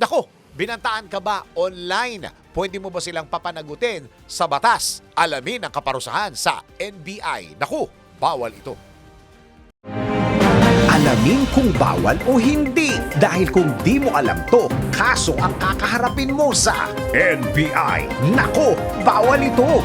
Nako, binantaan ka ba online? Pwede mo ba silang papanagutin sa batas? Alamin ang kaparusahan sa NBI. Naku, bawal ito. Alamin kung bawal o hindi. Dahil kung di mo alam to, kaso ang kakaharapin mo sa NBI. Nako, bawal ito.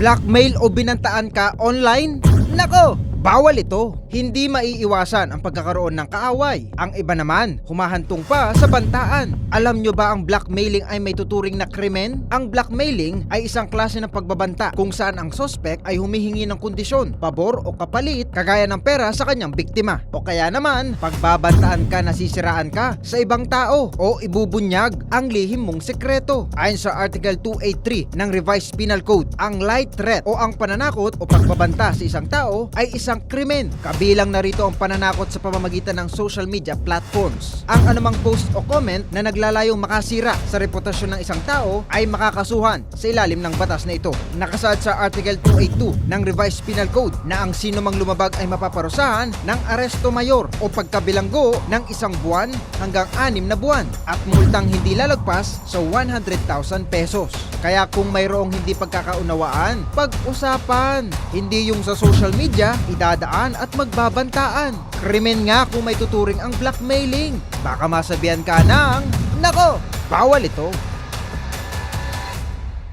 Blackmail o binantaan ka online? Nako! Bawal ito. Hindi maiiwasan ang pagkakaroon ng kaaway. Ang iba naman, humahantong pa sa bantaan. Alam nyo ba ang blackmailing ay may tuturing na krimen? Ang blackmailing ay isang klase ng pagbabanta kung saan ang sospek ay humihingi ng kondisyon, pabor o kapalit kagaya ng pera sa kanyang biktima. O kaya naman, pagbabantaan ka nasisiraan ka sa ibang tao o ibubunyag ang lihim mong sekreto. Ayon sa Article 283 ng Revised Penal Code, ang light threat o ang pananakot o pagbabanta sa isang tao ay isang krimen. Kabilang na rito ang pananakot sa pamamagitan ng social media platforms. Ang anumang post o comment na naglalayong makasira sa reputasyon ng isang tao ay makakasuhan sa ilalim ng batas na ito. Nakasaad sa Article 282 ng Revised Penal Code na ang sino mang lumabag ay mapaparusahan ng aresto mayor o pagkabilanggo ng isang buwan hanggang anim na buwan at multang hindi lalagpas sa 100,000 pesos. Kaya kung mayroong hindi pagkakaunawaan, pag-usapan. Hindi yung sa social media, idadaan at magbabantaan. Krimen nga kung may tuturing ang blackmailing. Baka masabihan ka ng, Nako, bawal ito.